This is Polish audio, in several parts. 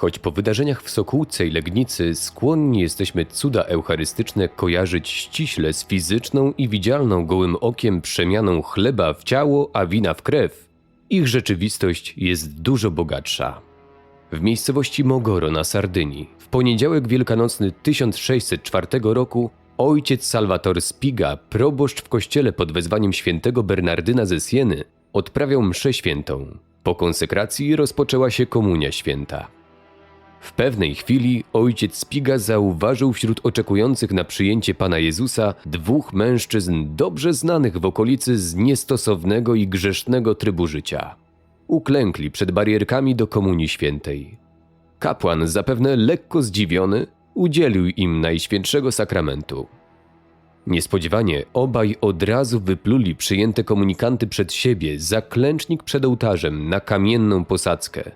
Choć po wydarzeniach w Sokółce i Legnicy skłonni jesteśmy cuda eucharystyczne kojarzyć ściśle z fizyczną i widzialną gołym okiem przemianą chleba w ciało, a wina w krew, ich rzeczywistość jest dużo bogatsza. W miejscowości Mogoro na Sardynii w poniedziałek wielkanocny 1604 roku ojciec Salvator Spiga, proboszcz w kościele pod wezwaniem świętego Bernardyna ze Sieny, odprawiał mszę świętą. Po konsekracji rozpoczęła się komunia święta. W pewnej chwili ojciec Spiga zauważył wśród oczekujących na przyjęcie Pana Jezusa dwóch mężczyzn dobrze znanych w okolicy z niestosownego i grzesznego trybu życia. Uklękli przed barierkami do Komunii Świętej. Kapłan, zapewne lekko zdziwiony, udzielił im Najświętszego Sakramentu. Niespodziewanie obaj od razu wypluli przyjęte komunikanty przed siebie za klęcznik przed ołtarzem na kamienną posadzkę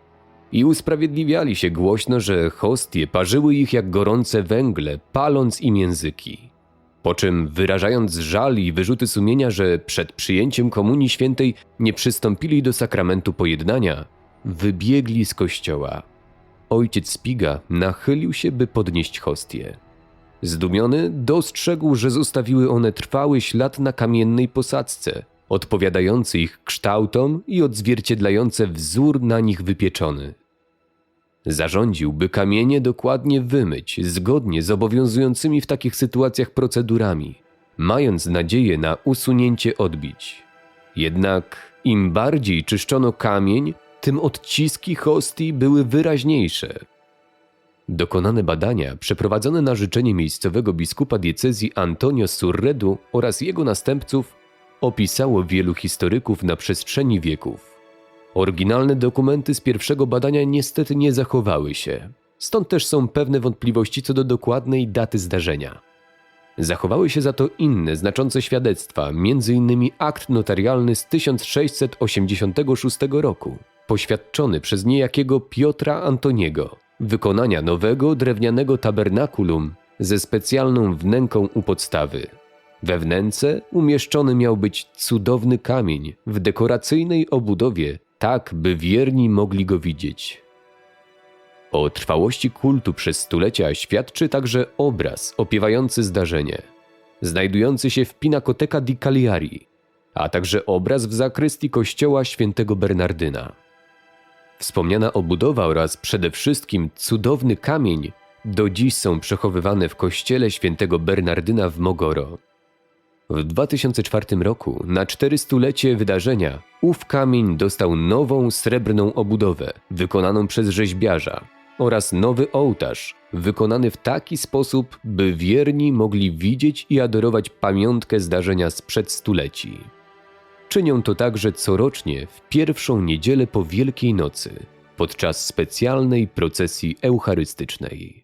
i usprawiedliwiali się głośno, że hostie parzyły ich jak gorące węgle, paląc im języki. Po czym, wyrażając żal i wyrzuty sumienia, że przed przyjęciem Komunii Świętej nie przystąpili do sakramentu pojednania, wybiegli z kościoła. Ojciec Spiga nachylił się, by podnieść hostię. Zdumiony dostrzegł, że zostawiły one trwały ślad na kamiennej posadzce, odpowiadający ich kształtom i odzwierciedlające wzór na nich wypieczony. Zarządził, by kamienie dokładnie wymyć, zgodnie z obowiązującymi w takich sytuacjach procedurami, mając nadzieję na usunięcie odbić. Jednak im bardziej czyszczono kamień, tym odciski hostii były wyraźniejsze. Dokonane badania, przeprowadzone na życzenie miejscowego biskupa diecezji Antonio Surredu oraz jego następców, opisało wielu historyków na przestrzeni wieków. Oryginalne dokumenty z pierwszego badania niestety nie zachowały się, stąd też są pewne wątpliwości co do dokładnej daty zdarzenia. Zachowały się za to inne znaczące świadectwa, m.in. akt notarialny z 1686 roku, poświadczony przez niejakiego Piotra Antoniego, wykonania nowego drewnianego tabernakulum ze specjalną wnęką u podstawy. We wnęce umieszczony miał być cudowny kamień w dekoracyjnej obudowie, tak by wierni mogli go widzieć. O trwałości kultu przez stulecia świadczy także obraz opiewający zdarzenie, znajdujący się w Pinacoteca di Cagliari, a także obraz w zakrystii kościoła świętego Bernardyna. Wspomniana obudowa oraz przede wszystkim cudowny kamień do dziś są przechowywane w kościele świętego Bernardyna w Mogoro. W 2004 roku, na 400-lecie wydarzenia, ów kamień dostał nową srebrną obudowę, wykonaną przez rzeźbiarza, oraz nowy ołtarz, wykonany w taki sposób, by wierni mogli widzieć i adorować pamiątkę zdarzenia sprzed stuleci. Czynią to także corocznie w pierwszą niedzielę po Wielkiej Nocy, podczas specjalnej procesji eucharystycznej.